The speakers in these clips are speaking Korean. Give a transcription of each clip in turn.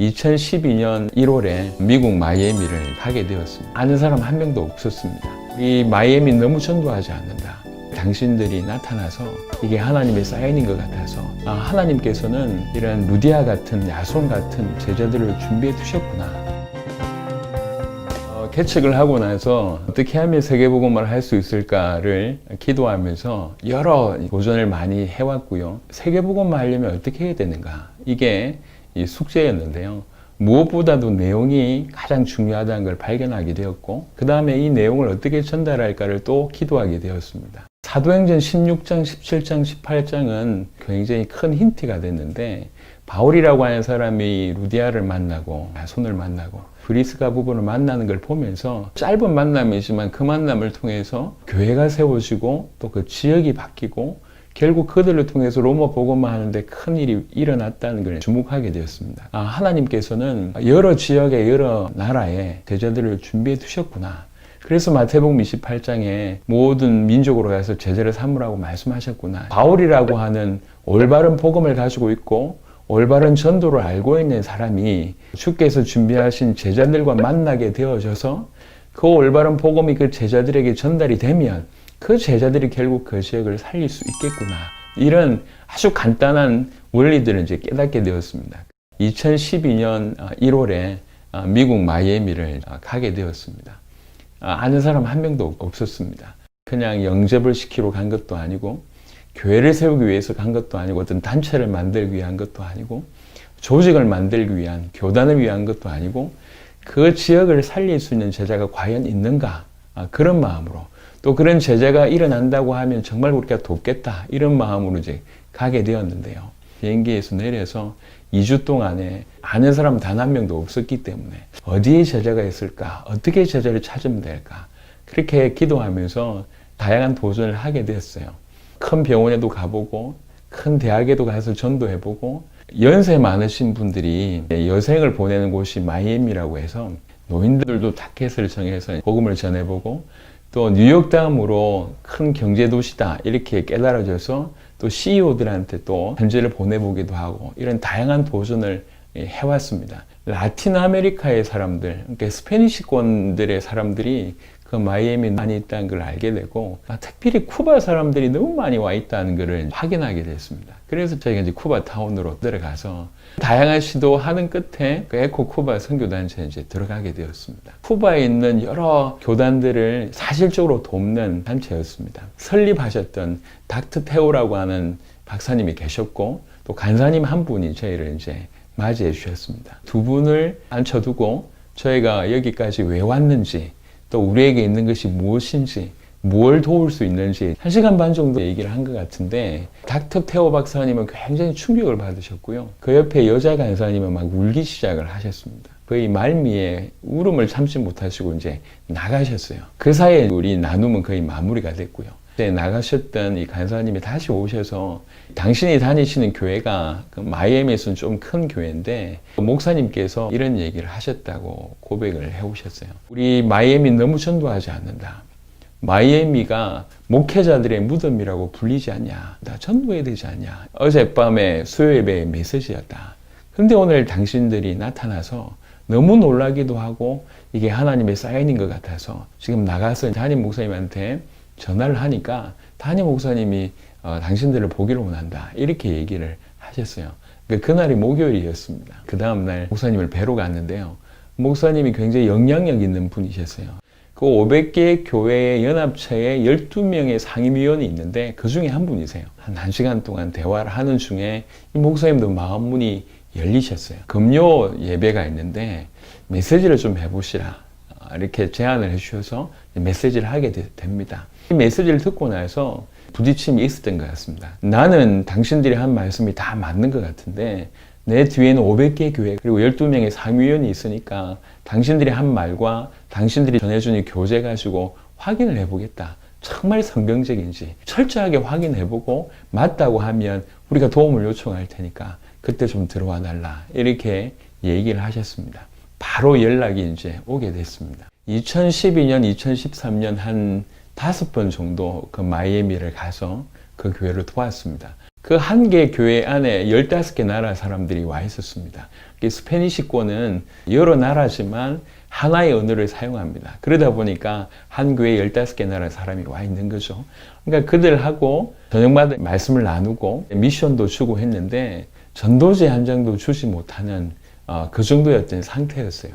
2012년 1월에 미국 마이애미를 가게 되었습니다. 아는 사람 한 명도 없었습니다. 이 마이애미 너무 전도하지 않는다. 당신들이 나타나서 이게 하나님의 사인인 것 같아서 아, 하나님께서는 이런 루디아 같은 야손 같은 제자들을 준비해 두셨구나. 어, 개척을 하고 나서 어떻게 하면 세계복음을 할 수 있을까를 기도하면서 여러 도전을 많이 해왔고요. 세계복음을 하려면 어떻게 해야 되는가? 이게 이 숙제였는데요. 무엇보다도 내용이 가장 중요하다는 걸 발견하게 되었고, 그 다음에 이 내용을 어떻게 전달할까를 또 기도하게 되었습니다. 사도행전 16장, 17장, 18장은 굉장히 큰 힌트가 됐는데, 바울이라고 하는 사람이 루디아를 만나고, 야손을 만나고, 브리스가 부부를 만나는 걸 보면서 짧은 만남이지만 그 만남을 통해서 교회가 세워지고 또 그 지역이 바뀌고 결국 그들을 통해서 로마 복음만 하는데 큰 일이 일어났다는 걸 주목하게 되었습니다. 아, 하나님께서는 여러 지역의 여러 나라에 제자들을 준비해 두셨구나. 그래서 마태복음 28장에 모든 민족으로 가서 제자를 삼으라고 말씀하셨구나. 바울이라고 하는 올바른 복음을 가지고 있고 올바른 전도를 알고 있는 사람이 주께서 준비하신 제자들과 만나게 되어져서 그 올바른 복음이 그 제자들에게 전달이 되면 그 제자들이 결국 그 지역을 살릴 수 있겠구나. 이런 아주 간단한 원리들을 이제 깨닫게 되었습니다. 2012년 1월에 미국 마이애미를 가게 되었습니다. 아는 사람 한 명도 없었습니다. 그냥 영접을 시키러 간 것도 아니고 교회를 세우기 위해서 간 것도 아니고 어떤 단체를 만들기 위한 것도 아니고 조직을 만들기 위한 교단을 위한 것도 아니고 그 지역을 살릴 수 있는 제자가 과연 있는가 아, 그런 마음으로 또 그런 제자가 일어난다고 하면 정말 우리가 돕겠다. 이런 마음으로 이제 가게 되었는데요. 비행기에서 내려서 2주 동안에 아는 사람 단 한 명도 없었기 때문에 어디에 제자가 있을까? 어떻게 제자를 찾으면 될까? 그렇게 기도하면서 다양한 도전을 하게 됐어요. 큰 병원에도 가보고 큰 대학에도 가서 전도해보고 연세 많으신 분들이 여생을 보내는 곳이 마이애미라고 해서 노인들도 타켓을 정해서 복음을 전해보고 또 뉴욕 다음으로 큰 경제 도시다 이렇게 깨달아져서 또 CEO들한테 또 편지를 보내보기도 하고 이런 다양한 도전을 해왔습니다. 라틴 아메리카의 사람들, 그러니까 스페니시권들의 사람들이 그 마이애미 많이 있다는 걸 알게 되고 아, 특별히 쿠바 사람들이 너무 많이 와 있다는 것을 확인하게 됐습니다. 그래서 저희가 이제 쿠바 타운으로 들어가서 다양한 시도하는 끝에 그 에코 쿠바 선교단체에 이제 들어가게 되었습니다. 쿠바에 있는 여러 교단들을 사실적으로 돕는 단체였습니다. 설립하셨던 닥터 테오라고 하는 박사님이 계셨고 또 간사님 한 분이 저희를 이제 맞이해 주셨습니다. 두 분을 앉혀두고 저희가 여기까지 왜 왔는지 또 우리에게 있는 것이 무엇인지 뭘 도울 수 있는지 한 시간 반 정도 얘기를 한 것 같은데 닥터 테오 박사님은 굉장히 충격을 받으셨고요. 그 옆에 여자 간사님은 막 울기 시작을 하셨습니다. 거의 말미에 울음을 참지 못하시고 이제 나가셨어요. 그 사이에 우리 나눔은 거의 마무리가 됐고요. 그때 나가셨던 이 간사님이 다시 오셔서 당신이 다니시는 교회가 그 마이애미에서는 좀 큰 교회인데 목사님께서 이런 얘기를 하셨다고 고백을 해 오셨어요. 우리 마이애미 너무 전도하지 않는다. 마이애미가 목회자들의 무덤이라고 불리지 않냐. 나 전도해야 되지 않냐. 어젯밤에 수요예배의 메시지였다. 근데 오늘 당신들이 나타나서 너무 놀라기도 하고 이게 하나님의 사인인 것 같아서 지금 나가서 담임 목사님한테 전화를 하니까 담임 목사님이 어, 당신들을 보기를 원한다. 이렇게 얘기를 하셨어요. 그 그날이 목요일이었습니다. 그 다음날 목사님을 뵈러 갔는데요. 목사님이 굉장히 영향력 있는 분이셨어요. 그 500개 교회의 연합체에 12명의 상임위원이 있는데 그 중에 한 분이세요. 한 1시간 동안 대화를 하는 중에 이 목사님도 마음 문이 열리셨어요. 금요 예배가 있는데 메시지를 좀 해보시라. 이렇게 제안을 해주셔서 메시지를 하게 되, 됩니다. 이 메시지를 듣고 나서 부딪힘이 있었던 것 같습니다. 나는 당신들이 한 말씀이 다 맞는 것 같은데 내 뒤에는 500개 교회 그리고 12명의 상위원이 있으니까 당신들이 한 말과 당신들이 전해주는 교재 가지고 확인을 해보겠다. 정말 성경적인지 철저하게 확인해보고 맞다고 하면 우리가 도움을 요청할 테니까 그때 좀 들어와 달라. 이렇게 얘기를 하셨습니다. 바로 연락이 이제 오게 됐습니다. 2012년, 2013년 한 다섯 번 정도 그 마이애미를 가서 그 교회를 도왔습니다. 그 한 개 교회 안에 15개 나라 사람들이 와 있었습니다. 이 스페니시권은 여러 나라지만 하나의 언어를 사용합니다. 그러다 보니까 한 교회에 15개 나라 사람이 와 있는 거죠. 그러니까 그들하고 저녁마다 말씀을 나누고 미션도 주고 했는데 전도제 한 장도 주지 못하는 어, 그 정도였던 상태였어요.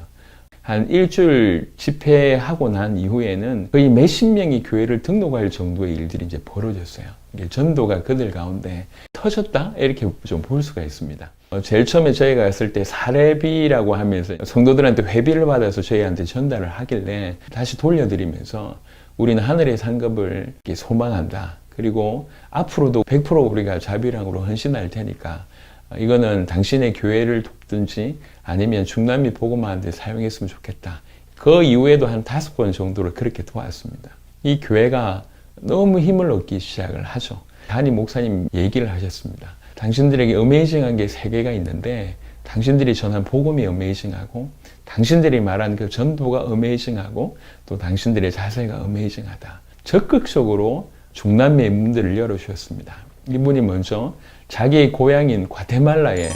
한 일주일 집회하고 난 이후에는 거의 몇십 명이 교회를 등록할 정도의 일들이 이제 벌어졌어요. 전도가 그들 가운데 터졌다? 이렇게 좀 볼 수가 있습니다. 어, 제일 처음에 저희가 갔을 때 사례비라고 하면서 성도들한테 회비를 받아서 저희한테 전달을 하길래 다시 돌려드리면서 우리는 하늘의 상급을 소망한다. 그리고 앞으로도 100% 우리가 자비랑으로 헌신할 테니까 어, 이거는 당신의 교회를 돕든지 아니면 중남미 복음하는데 사용했으면 좋겠다. 그 이후에도 한 다섯 번 정도를 그렇게 도왔습니다. 이 교회가 너무 힘을 얻기 시작을 하죠. 담임 목사님 얘기를 하셨습니다. 당신들에게 어메이징한 게 세 개가 있는데 당신들이 전한 복음이 어메이징하고 당신들이 말한 그 전도가 어메이징하고 또 당신들의 자세가 어메이징하다. 적극적으로 중남미의 문들을 열어주셨습니다. 이분이 먼저 자기의 고향인 과테말라에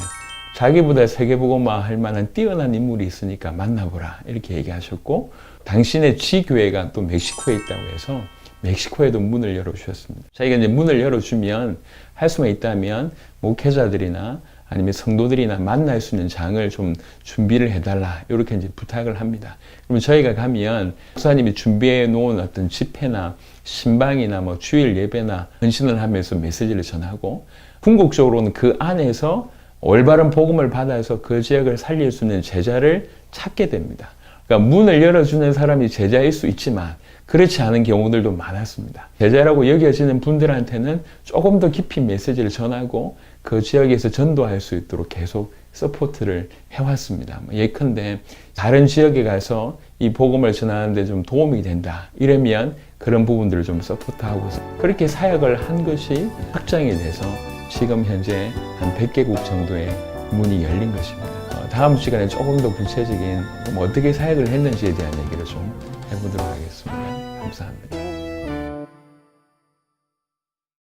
자기보다 세계복음화 할 만한 뛰어난 인물이 있으니까 만나보라 이렇게 얘기하셨고 당신의 지교회가 또 멕시코에 있다고 해서 멕시코에도 문을 열어주셨습니다. 자기가 이제 문을 열어주면 할 수만 있다면 목회자들이나 아니면 성도들이나 만날 수 있는 장을 좀 준비를 해달라 이렇게 이제 부탁을 합니다. 그러면 저희가 가면 목사님이 준비해 놓은 어떤 집회나 신방이나 뭐 주일 예배나 헌신을 하면서 메시지를 전하고 궁극적으로는 그 안에서 올바른 복음을 받아서 그 지역을 살릴 수 있는 제자를 찾게 됩니다. 그러니까 문을 열어주는 사람이 제자일 수 있지만 그렇지 않은 경우들도 많았습니다. 제자라고 여겨지는 분들한테는 조금 더 깊이 메시지를 전하고 그 지역에서 전도할 수 있도록 계속 서포트를 해왔습니다. 뭐 예컨대 다른 지역에 가서 이 복음을 전하는데 좀 도움이 된다. 이러면 그런 부분들을 좀 서포트하고 그렇게 사역을 한 것이 확장이 돼서 지금 현재 한 100개국 정도의 문이 열린 것입니다. 어, 다음 시간에 조금 더 구체적인 뭐 어떻게 사역을 했는지에 대한 얘기를 좀 해보도록 하겠습니다. 감사합니다.